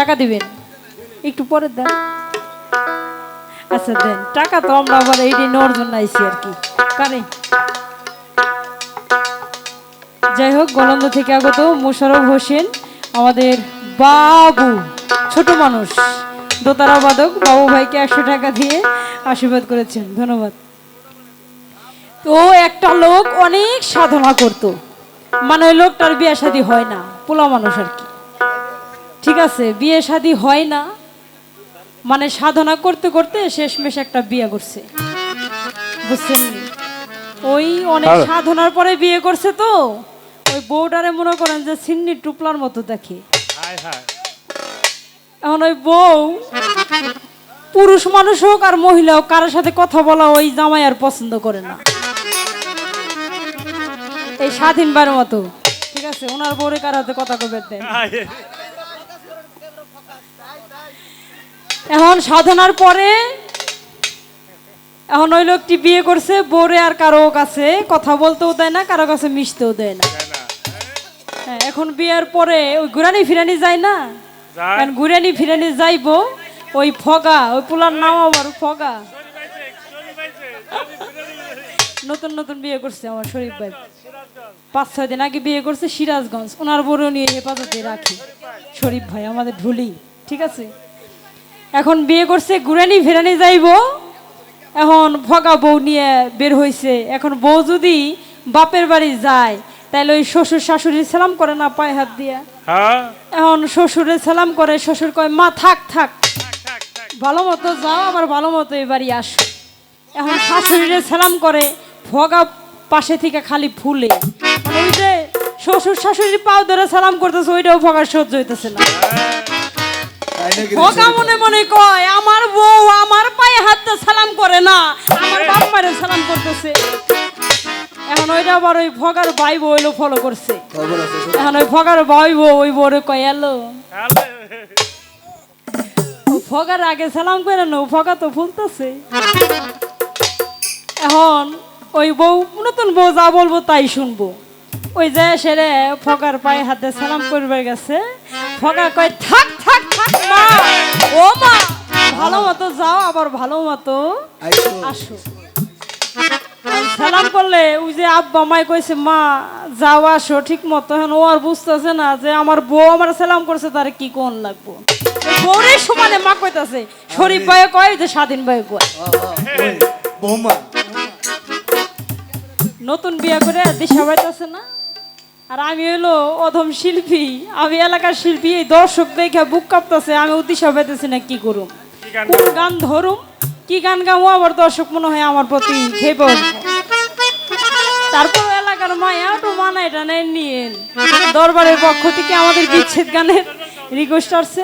টাকা দিবেন? একটু পরে দেন। আচ্ছা দেন। টাকা তো আমরা আবার এইটাই নেওয়ার জন্য আইছি আর কি। কারে যাই হোক, গলন্দ থেকে আগত মোশারফ হোসেন, আমাদের বাবু, ছোট মানুষ দোতারা বাদক বাবু ভাইকে একশো টাকা দিয়ে আশীর্বাদ করেছেন। ধন্যবাদ। তো একটা লোক অনেক সাধনা করত। মানে লোকটার বিয়ে শাদী হয় না, পোলা মানুষ আর কি। ঠিক আছে বিয়ে শাদী হয় না। মানে সাধনা করতে করতে শেষমেশ একটা বিয়ে করছে। বুঝছেন? ওই অনেক সাধনার পরে বিয়ে করছে তো। ওই বউটারে মনে করেন যে সিন্নি টুপলার মতো দেখে। এখন ওই বউ পুরুষ মানুষ হোক আর মহিলা হোক কারোর সাথে কথা বলা ওই জামাই আর পছন্দ করে না। এই স্বাধীনবার মতো। ঠিক আছে ওনার বউরে কার হাতে কথা কবে দেন হায়। এখন সাধনার পরে এখন ওই লোকটি বিয়ে করছে বউরে আর কারও কাছে কথা বলতেও দেয় না কারও কাছে মিশতেও দেয় না। হ্যাঁ, এখন বিয়ের পরে ওই ঘুরানি ফিরানি যায় না। এখন ঘুরানি ফিরানি যাইবো ওই ফগা ওই পোলার নাম আবার ফগা। নতুন নতুন বিয়ে করছে আমার শরীফ ভাই। পাঁচ ছয় দিন আগে বিয়ে করছে সিরাজগঞ্জ। ওনার বড় নিয়ে হেফাজতে রাখি। শরীফ ভাই আমাদের ঢুলি ঠিক আছে? এখন বিয়ে করছে গুরানি ফেরানি যাইবো। এখন ফগা বউ নিয়ে বের হইছে। এখন বউ যদি বাপের বাড়ি যায় তাহলে ওই শ্বশুর শাশুড়ি সালাম করে না পায়ে হাত দিয়া? হ্যাঁ? এখন শ্বশুরে সালাম করে শ্বশুর কয় মা থাক থাক। ভালো মতো যাও আবার ভালো মতো এবারই আসো। এখন শাশুড়িরে সালাম করে ভগা পাশে থেকে খালি ফুলে। মানে ওই যে শ্বশুর শাশুড়ির পাও ধরে সালাম করতেছে ওইটাও ভগার সহ্য হইতেছে না। ভগা মনে মনে কয় আমার বউ আমার পায়ে হাত সালাম করে না আমার বাপ সালাম করতেছে। এখন ওইটা আবার ওই ভগার ভাই বউ এলো ফলো করছে এখন ওই ভগার ভাই বউ ওই কয় এলো আগে সালাম করে না ফগা তো ফুলতেছে এখন ওই বউ নতুন বউ যা বলব তাই শুনব। ওই যে সেরে ফগার পায়ে হাতে সালাম করবে গেছে। ফগা কয় থাক মা ও মা ভালো মতো যাও আবার ভালো মতো আসো। সালাম করলে ওই যে আব্বা মাই কইছে মা যাও আসো ঠিক মতো। এখন ও আর বুঝতেছে না যে আমার বউ আমার সালাম করছে তার কি কোন লাগবো? বউরে সমানে মা কইতাছে শরীফ ভাই কয় যে স্বাধীন ভাই কয়। বৌমা। নতুন বিয়ে করে দিশা পাইতেছে না? আর আমি হলো অধম শিল্পী। আমি এলাকার শিল্পী এই দর্শক দেখে বুক কাঁপতেছে আমি উদ্দেশ্য পেতেছি না কি করুম। কোন গান ধরুম? কি গান গাও আবার দর্শক মনে হয় আমার প্রতি খেপে তারপর এলাকার মায়া তো মানা এটা নেন নিয়ে দরবারের পক্ষ থেকে আমাদের বিচ্ছেদ গানের রিকোয়েস্ট আসছে।